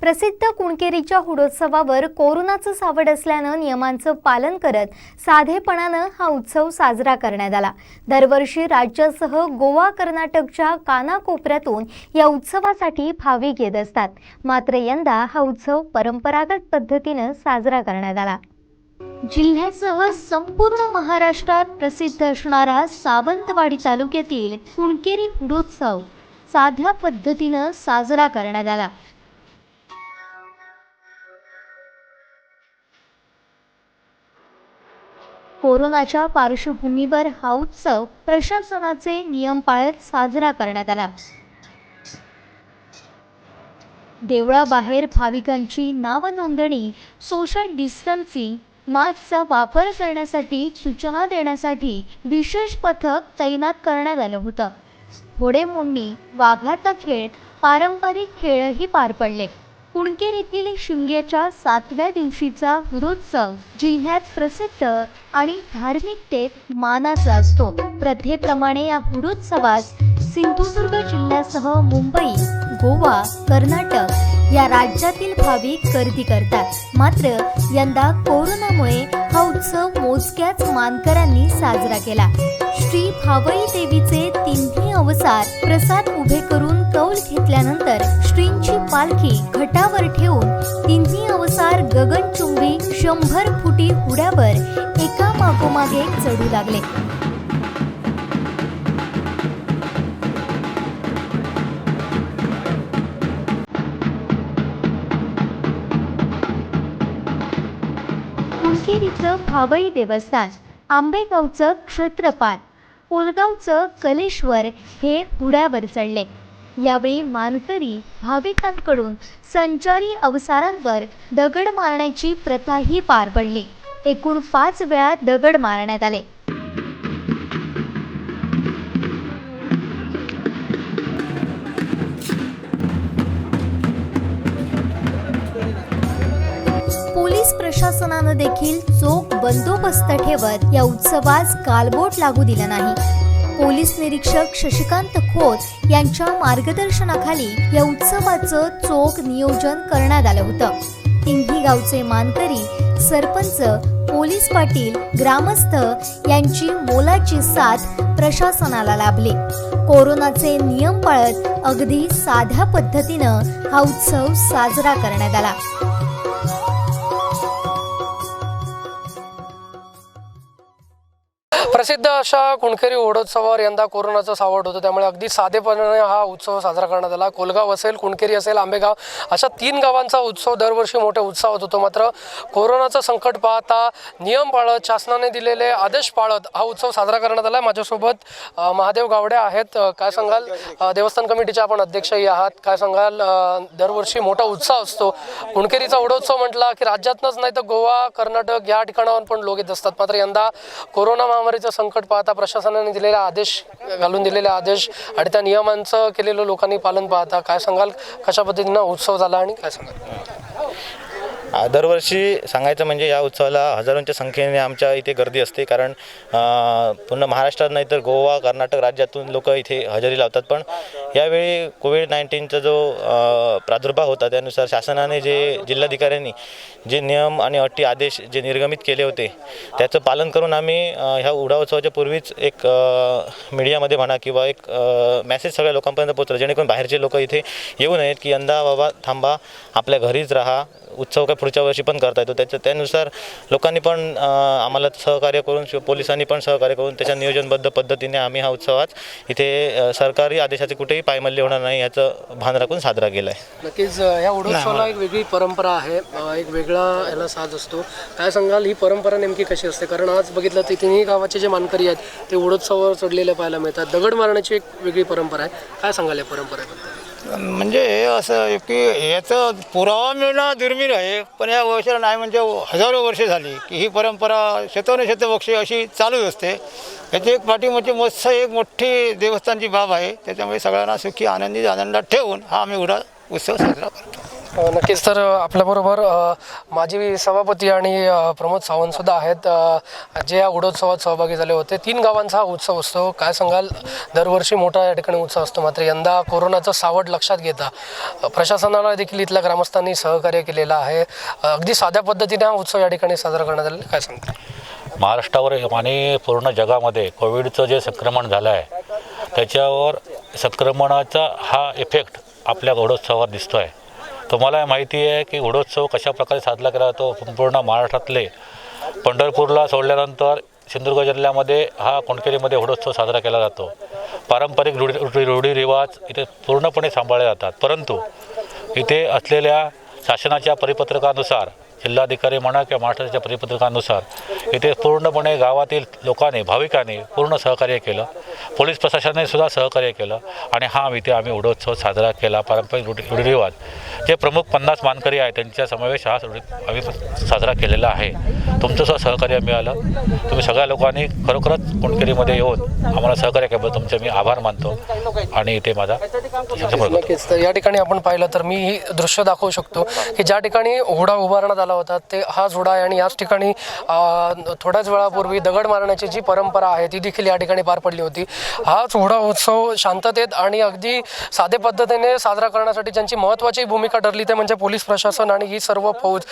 प्रसिद्ध कुणकेरीच्या हुडोत्सवावर कोरोनाचं सावड असल्यानं नियमांचं पालन करत साधेपणानं हा उत्सव साजरा करण्यात आला. दरवर्षी राज्यासह गोवा कर्नाटकच्या कानाकोपऱ्यातून या उत्सवासाठी भाविक येत असतात. मात्र यंदा हा उत्सव परंपरागत पद्धतीनं साजरा करण्यात आला. जिल्ह्यासह संपूर्ण महाराष्ट्रात प्रसिद्ध असणारा सावंतवाडी तालुक्यातील कुणकेरी हुडोत्सव साध्या पद्धतीनं साजरा करण्यात आला. कोरोनाच्या पार्श्वभूमीवर हा उत्सव प्रशासनाचे नियम पाळत साजरा करण्यात आला. देवळाबाहेर भाविकांची नावनोंदणी सोशल डिस्टन्सिंग मास्कचा वापर करण्यासाठी सूचना देण्यासाठी विशेष पथक तैनात करण्यात आलं होतं. घोडेमोडणी वाघाचा खेळ पारंपरिक खेळही पार पडले. कुणकेर येथील शिमग्याच्या सातव्या दिवशीचा हुरोत्सव जिल्ह्यात प्रसिद्ध आणि धार्मिकतेत मानाचा असतो. प्रथेप्रमाणे या हुरोत्सवास सिंधुदुर्ग जिल्ह्यासह मुंबई गोवा कर्नाटक या राज्यातील भाविक गर्दी करतात. मात्र यंदा कोरोनामुळे हा उत्सव मोजक्याच मानकरांनी साजरा केला. श्री भावई देवीचे तिन्ही अवसार प्रसाद उभे करून कौल घेतल्यानंतर श्रींची पालखी घटावर ठेवून तिन्ही अवसार गगनचुंबी शंभर फुटी हुड्यावर एका मागोमागे चढू लागले. कुणकेरीचं भावई देवस्थान आंबेगावचं क्षेत्रपाल कोलगावचं कलेश्वर हे पुढ्यावर चढले. यावेळी मानकरी भाविकांकडून संचारी अवसारांवर दगड मारण्याची प्रथाही पार पडली. एकूण पाच वेळा दगड मारण्यात आले. प्रशासनानं देखील चोख बंदोबस्त ठेवत या उत्सवास कालबोट लागू दिला नाही. पोलीस निरीक्षक शशिकांत खोत यांच्या मार्गदर्शनाखाली या उत्सवाचं चोख नियोजन करण्यात आलं होतं. तिन्ही गावचे मानकरी सरपंच पोलीस पाटील ग्रामस्थ यांची मोलाची साथ प्रशासनाला लाभली. कोरोनाचे नियम पाळत अगदी साध्या पद्धतीनं हा उत्सव साजरा करण्यात आला. प्रसिद्ध अशा कुणकेरी ओढोत्सवावर यंदा कोरोनाचं सावट होतं. त्यामुळे अगदी साधेपणाने हा उत्सव साजरा करण्यात आला. कोलगाव असेल कुणकेरी असेल आंबेगाव अशा तीन गावांचा उत्सव दरवर्षी मोठ्या उत्साहात होतो. मात्र कोरोनाचं संकट पाहता नियम पाळत शासनाने दिलेले आदेश पाळत हा उत्सव साजरा करण्यात आला. माझ्यासोबत महादेव गावडे आहेत. काय सांगाल? देवस्थान कमिटीचे आपण अध्यक्षही आहात. काय सांगाल? दरवर्षी मोठा उत्साह असतो. कुणकेरीचा ओढोत्सव म्हटला की राज्यातनंच नाही तर गोवा कर्नाटक या ठिकाणावर पण लोक येत असतात. मात्र यंदा कोरोना महामारीचं संकट पाहता प्रशासनाने दिलेला आदेश घालून दिलेला आदेश आणि त्या नियमांचं केलेलं लोकांनी पालन पाहता. काय सांगाल? कशा पद्धतीनं उत्सव झाला आणि काय सांगाल? दरवर्षी सांगायचं म्हणजे या उत्सवाला हजारोंच्या संख्येने आमच्या इथे गर्दी असते कारण पूर्ण महाराष्ट्रात नाही तर गोवा कर्नाटक राज्यातून लोक इथे हजेरी लावतात. पण यावेळी कोविड नाईन्टीनचा जो प्रादुर्भाव होता त्यानुसार शासनाने जे जिल्हाधिकाऱ्यांनी जे नियम आणि अटी आदेश जे निर्गमित केले होते त्याचं पालन करून आम्ही ह्या उडा उत्सवाच्या पूर्वीच एक मीडियामध्ये म्हणा किंवा एक मेसेज सगळ्या लोकांपर्यंत पोहोचला जेणेकरून बाहेरचे लोक इथे येऊ नयेत की यंदा बाबा थांबा आपल्या घरीच राहा उत्सव काय पुढच्या वर्षी पण करता येतो. त्याच्या त्यानुसार लोकांनी पण आम्हाला सहकार्य करून पोलिसांनी पण सहकार्य करून त्याच्या नियोजनबद्ध पद्धतीने आम्ही हा उत्सव आज इथे सरकारी आदेशाचे कुठेही पायमल्य होणार नाही याचं भान राखून साजरा केला आहे नक्कीच या ओढोत्सवाला एक वेगळी परंपरा आहे. एक वेगळा याला साज असतो. काय सांगाल ही परंपरा नेमकी कशी असते? कारण आज बघितलं तर तिन्ही गावाचे जे मानकरी आहेत ते ओढोत्सवावर चढलेले पाहायला मिळतात. दगड मारण्याची एक वेगळी परंपरा आहे. काय सांगाल या परंपरेबद्दल? म्हणजे हे असं की याचं पुरावा मिळणं दुर्मिळ आहे पण या वर्षाला नाही म्हणजे हजारो वर्षे झाली की ही परंपरा शतोने शतवर्षे अशी चालूच असते. याची एक पाठीमध्ये मस्त एक मोठी देवस्थानची बाब आहे त्याच्यामुळे सगळ्यांना सुखी आनंदी आनंदात ठेवून हा आम्ही उडा उत्सव साजरा करतो. नक्कीच तर आपल्याबरोबर माजी सभापती आणि प्रमोद सावंत सुद्धा आहेत. जे या उडोत्सवात सहभागी झाले होते. तीन गावांचा हा उत्सव असतो. काय सांगाल? दरवर्षी मोठा या ठिकाणी उत्सव असतो. मात्र यंदा कोरोनाचं सावट लक्षात घेता प्रशासनाला देखील इथल्या ग्रामस्थांनी सहकार्य केलेलं आहे. अगदी साध्या पद्धतीने हा उत्सव या ठिकाणी साजरा करण्यात आला. काय सांगता महाराष्ट्रावर आणि पूर्ण जगामध्ये कोविडचं जे संक्रमण झालं आहे त्याच्यावर संक्रमणाचा हा इफेक्ट आपल्या घोडोत्सवावर दिसतो आहे तुम्हाला माहिती आहे की घोडोत्सव कशा प्रकारे साजरा केला जातो? संपूर्ण महाराष्ट्रातले. पंढरपूरला सोडल्यानंतर सिंधुदुर्ग जिल्ह्यामध्ये हा कोणकेरीमध्ये घोडोत्सव साजरा केला जातो. पारंपरिक रूढी रूढी रूढीरिवाज इथे पूर्णपणे सांभाळले जातात. परंतु इथे असलेल्या शासनाच्या परिपत्रकानुसार जिल्हाधिकारी म्हणा किंवा महाराष्ट्राच्या परिपत्रकानुसार इथे पूर्णपणे गावातील लोकांनी भाविकांनी पूर्ण सहकार्य केलं. पोलीस प्रशासनाने सुद्धा सहकार्य केलं आणि हा इथे आम्ही उडोत्सव साजरा केला पारंपरिक रूढी जे प्रमुख पन्नास मानकरी आहेत त्यांच्या समावेश हा आम्ही साजरा केलेला आहे. तुमचं सुद्धा सहकार्य मिळालं. तुम्ही सगळ्या लोकांनी खरोखरच कोणकेरीमध्ये येऊन आम्हाला सहकार्य केलं. तुमचे मी आभार मानतो आणि इथे माझा नक्कीच. तर या ठिकाणी आपण पाहिलं तर मी ही दृश्य दाखवू शकतो की ज्या ठिकाणी हुडा उभारण्यात आला होता ते हाच घोडा आहे आणि याच ठिकाणी थोड्याच वेळापूर्वी दगड मारण्याची जी परंपरा आहे ती देखील या ठिकाणी पार पडली होती. हाच घोडा उत्सव शांततेत आणि अगदी साधे पद्धतीने साजरा करण्यासाठी ज्यांची महत्त्वाची भूमिका ठरली ते म्हणजे पोलीस प्रशासन आणि ही सर्व फौज.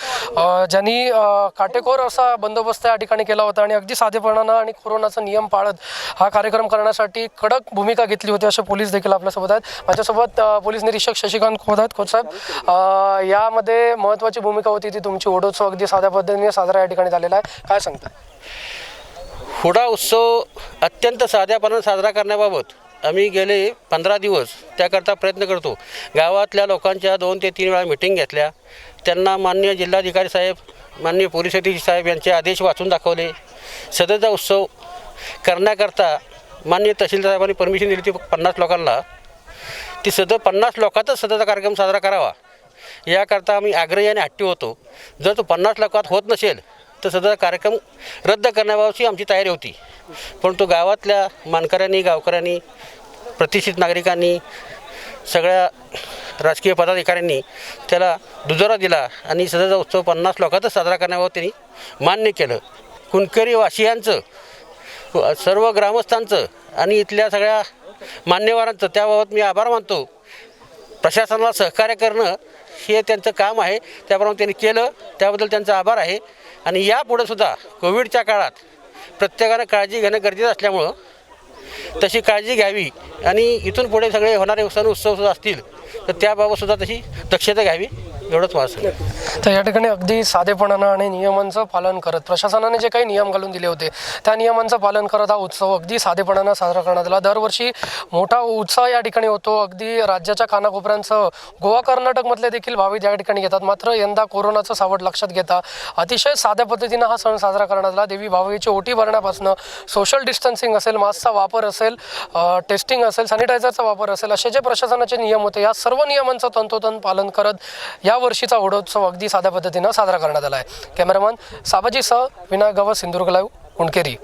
ज्यांनी काटेकोर असा बंदोबस्त या ठिकाणी केला होता आणि अगदी साधेपणानं आणि कोरोनाचा नियम पाळत हा कार्यक्रम करण्यासाठी कडक भूमिका घेतली होती असे पोलीस देखील आपल्यासोबत आहेत. माझ्यासोबत पोलीस निरीक्षक शशिकांत खोत आहेत. खोत साहेब यामध्ये महत्त्वाची भूमिका होती ती तुमची. ओढोत्सव अगदी साध्या पद्धतीने साजरा या ठिकाणी झालेला आहे. काय सांगता? हुडा उत्सव अत्यंत साध्यापणानं साजरा करण्याबाबत आम्ही गेले पंधरा दिवस त्याकरता प्रयत्न करतो. गावातल्या लोकांच्या दोन ते तीन वेळा मिटिंग घेतल्या. त्यांना माननीय जिल्हाधिकारी साहेब माननीय पोलीस अधीक्षक साहेब यांचे आदेश वाचून दाखवले. सदरचा उत्सव करण्याकरता माननीय तहसीलदार साहेबांनी परमिशन दिली ती पन्नास लोकांना. ती सदर पन्नास लोकातच सदरचा कार्यक्रम साजरा करावा. याकरता आम्ही आग्रही आणि हट्टी होतो. जर तो पन्नास लोकात होत नसेल तर सध्या कार्यक्रम रद्द करण्याबाबतची आमची तयारी होती. परंतु गावातल्या मानकऱ्यांनी गावकऱ्यांनी प्रतिष्ठित नागरिकांनी सगळ्या राजकीय पदाधिकाऱ्यांनी त्याला दुजोरा दिला आणि सदरचा उत्सव पन्नास लोकातच साजरा करण्याबाबत त्यांनी मान्य केलं. कुणकरी वासियांचं सर्व ग्रामस्थांचं आणि इथल्या सगळ्या मान्यवरांचं त्याबाबत मी आभार मानतो. प्रशासनाला सहकार्य करणं हे त्यांचं काम आहे. त्याप्रमाणे त्यांनी केलं. त्याबद्दल त्यांचा आभार आहे. आणि यापुढे सुद्धा कोविडच्या काळात प्रत्येकानं काळजी घेणं गरजेचं असल्यामुळं तशी काळजी घ्यावी. आणि इथून पुढे सगळे होणारे सण उत्सव सुद्धा असतील तर त्याबाबतसुद्धा तशी दक्षता घ्यावी. एवढंच मला तर या ठिकाणी अगदी साधेपणानं आणि नियमांचं पालन करत प्रशासनाने जे काही नियम घालून दिले होते त्या नियमांचं पालन करत हा उत्सव अगदी साधेपणानं साजरा करण्यात आला. दरवर्षी मोठा उत्साह या ठिकाणी होतो. अगदी राज्याच्या कानाकोपऱ्यांसह गोवा कर्नाटकमधले देखील भाविक या ठिकाणी येतात. मात्र यंदा कोरोनाचं सावट लक्षात घेता अतिशय साध्या पद्धतीनं हा सण साजरा करण्यात आला. देवी भाविकाची ओटी भरण्यापासून सोशल डिस्टन्सिंग असेल मास्कचा वापर असेल टेस्टिंग असेल सॅनिटायझरचा वापर असेल असे जे प्रशासनाचे नियम होते या सर्व नियमांचं तंतोतंत पालन करत या या वर्षीचा होडोत्सव अगदी साध्या पद्धतीनं साजरा करण्यात आला आहे. कॅमेरामन साबाजीसह विनायक गावा सिंधुदुर्ग लाईव्ह कुणकेरी